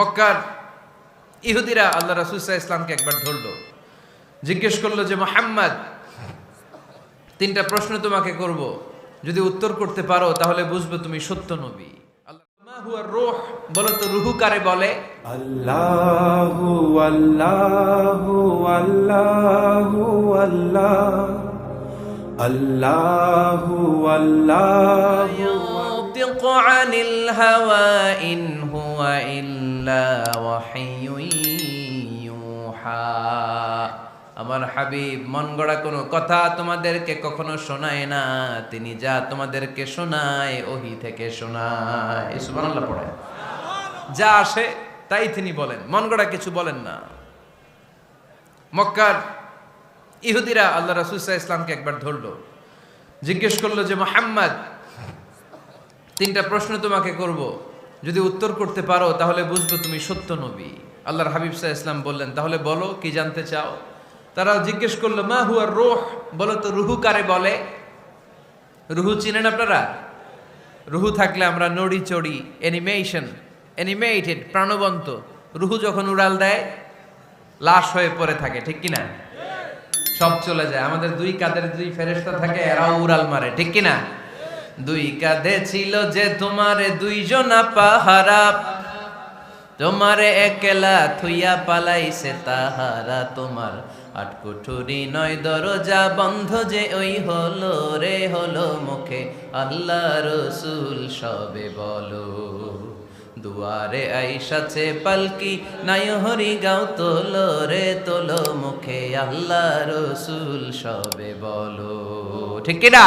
মক্কার ইহুদিরা আল্লাহ রাসুসাহ ইসলামকে একবার ধরলো। জিজ্ঞেস করল যে, মোহাম্মদ, তিনটা প্রশ্ন তোমাকে করব। যদি উত্তর করতে পারো, তাহলে বুঝবে তুমি সত্য নবী। মা বলো তো রুহু কারে বলে? আল্লাহু, আল্লাহ আল্লাহু আল্লাহু। ينطق عن الهوى إن هو إلا وحي يوحى আমার হাবিব মন গড়া কোনো কথা তোমাদেরকে কখনো শোনায় না তিনি যা তোমাদেরকে শোনায় ওহি থেকে শোনায় সুবহানাল্লাহ পড়ে যা আসে তাই তিনি বলেন মন গড়া কিছু বলেন না মক্কার ইহুদিরা আল্লাহ রাসুসাহ ইসলামকে একবার ধরলো জিজ্ঞেস করলো যে মোহাম্মদ তিনটা প্রশ্ন তোমাকে করব। যদি উত্তর করতে পারো, তাহলে বুঝবে তুমি সত্য নবী। আল্লাহর হাবিব সাহা ইসলাম বললেন, তাহলে বলো, কি জানতে চাও? তারা জিজ্ঞেস করল, মা হুয়ার রোহ? বলো তো, রুহু কারে বলে? রুহু চিনেন আপনারা? রুহু থাকলে আমরা নড়ি চড়ি অ্যানিমেশন অ্যানিমেটেড প্রাণবন্ত। রুহু যখন উড়াল দেয়, লাশ হয়ে পড়ে থাকে, ঠিক কিনা? সব চলে যায়। আমাদের দুই কাদের দুই ফেরেশতা থাকে, এরাও উড়াল মারে, ঠিক কিনা? দুই কাঁধে ছিল যে তোমারে দুইজনা পাহারা। তোমারে একলা থুইয়া পালাইছে তাহারা। তোমার আট কুঠুরি নয় দরজা বন্ধ যে ওই হলো রে, হলো মুখে আল্লাহ রসুল সবে বলো। দুয়ারে আইসাছে পালকি, নাই হরি গাও তোলো রে, তোলো মুখে আল্লাহ রসুল সবে বলো। ঠিক কিনা?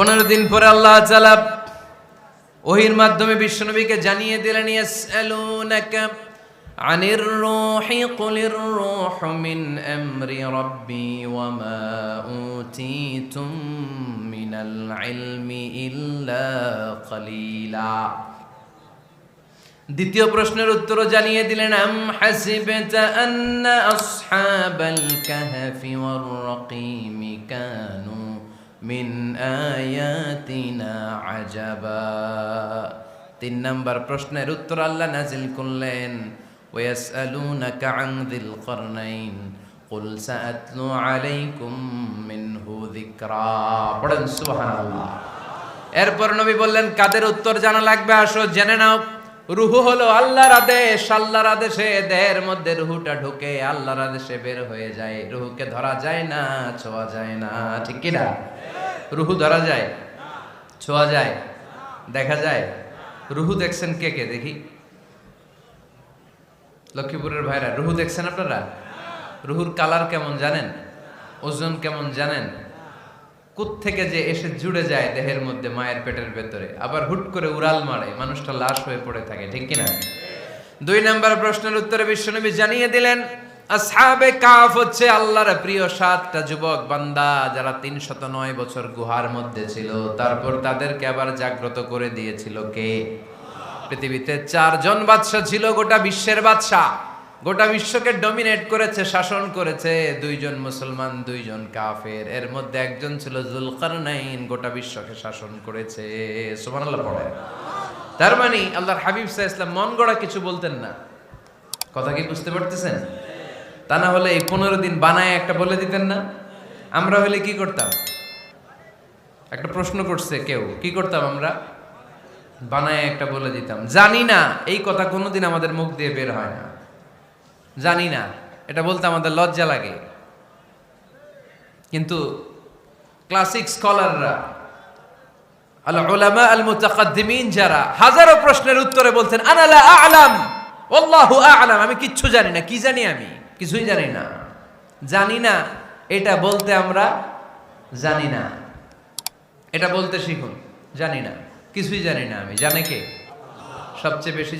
পনেরো দিন পরে আল্লাহ তাআলা ওহির মাধ্যমে বিশ্বনবীকে জানিয়ে দিলেন, ইয়াসআলুনাকা আনির রূহি, কুলির রূহু মিন আমরি রাব্বি ওয়া মা উতিতুম মিনাল ইলমি ইল্লা কলিলা। দ্বিতীয় প্রশ্নের উত্তরও জানিয়ে দিলেন, আম হাসিবতা আন্না আসহাবাল কাহফি ওয়ার রাকিম কানু মিন আয়াতিনা আজাবা তিন নম্বর প্রশ্নের উত্তর আল্লাহ নাজিল করলেন ওয়াসআলুনাকা আন যিল করনাইন قل سأتلو عليكم منه ذكرا পড়েন সুবহানাল্লাহ এরপর নবী বললেন কাদের উত্তর জানা লাগবে আসো জেনে নাও রুহু হলো আল্লাহর আদেশ, আল্লাহর আদেশে দেহের মধ্যে রুহুটা ঢুকে আল্লাহর আদেশে বের হয়ে যায়। রুহুকে ধরা যায় না, ছোঁয়া যায় না, ঠিক কি না? রুহু ধরা যায়, ছোঁয়া যায়, দেখা যায়। রুহু দেখছেন কে কে? দেখি। লক্ষ্মীপুরের ভাইরা, রুহু দেখছেন আপনারা? রুহুর কালার কেমন জানেন? ওজন কেমন জানেন? থেকে যে এসে জুড়ে যায় দেহের মধ্যে মায়ের পেটের ভেতরে? আবার হুট করে উড়াল মারে, মানুষটা লাশ হয়ে পড়ে থাকে, ঠিক কিনা? দুই নাম্বার প্রশ্নের উত্তরে বিশ্বনবী জানিয়ে দিলেন, আসহাবে কাফ হচ্ছে আল্লাহর প্রিয় সাতটা যুবক বান্দা যারা তিনশত নয় বছর গুহার মধ্যে ছিল। তারপর তাদেরকে আবার জাগ্রত করে দিয়েছিল কে? পৃথিবীতে চারজন বাদশা ছিল, গোটা বিশ্বের বাদশা গোটা বিশ্বকে ডমিনেট করেছে, শাসন করেছে, দুইজন মুসলমান, দুইজন কাফের। এর মধ্যে একজন ছিল জুলকারনাইন, গোটা বিশ্বকে শাসন করেছে। সুবহানাল্লাহ তার মানে আল্লাহর হাবিব সাল্লাল্লাহু ইসলাম মন গড়া কিছু বলতেন না। কথা কি বুঝতে পারতেছেন? তা না হলে এই পনেরো দিন বানায় একটা বলে দিতেন না। আমরা হলে কি করতাম? একটা প্রশ্ন করছে কেউ, কি করতাম আমরা? বানায় একটা বলে দিতাম। জানি না, এই কথা কোনোদিন আমাদের মুখ দিয়ে বের হয় না। জানি না। এটা বলতে আমাদের লজ্জা লাগে। কিন্তু ক্লাসিক স্কলাররা আল মুতাকাদ্দিমিন যারা, হাজারো প্রশ্নের উত্তরে বলছেন, আনা লা আ'লাম আল্লাহু আ'লাম আমি কিচ্ছু জানি না। কি জানি আমি? কিছুই জানি না। জানি না, এটা বলতে আমরা জানি না। এটা বলতে শিখুন। জানি না। কিছুই জানি না আমি। জানে কে? সবচেয়ে বেশি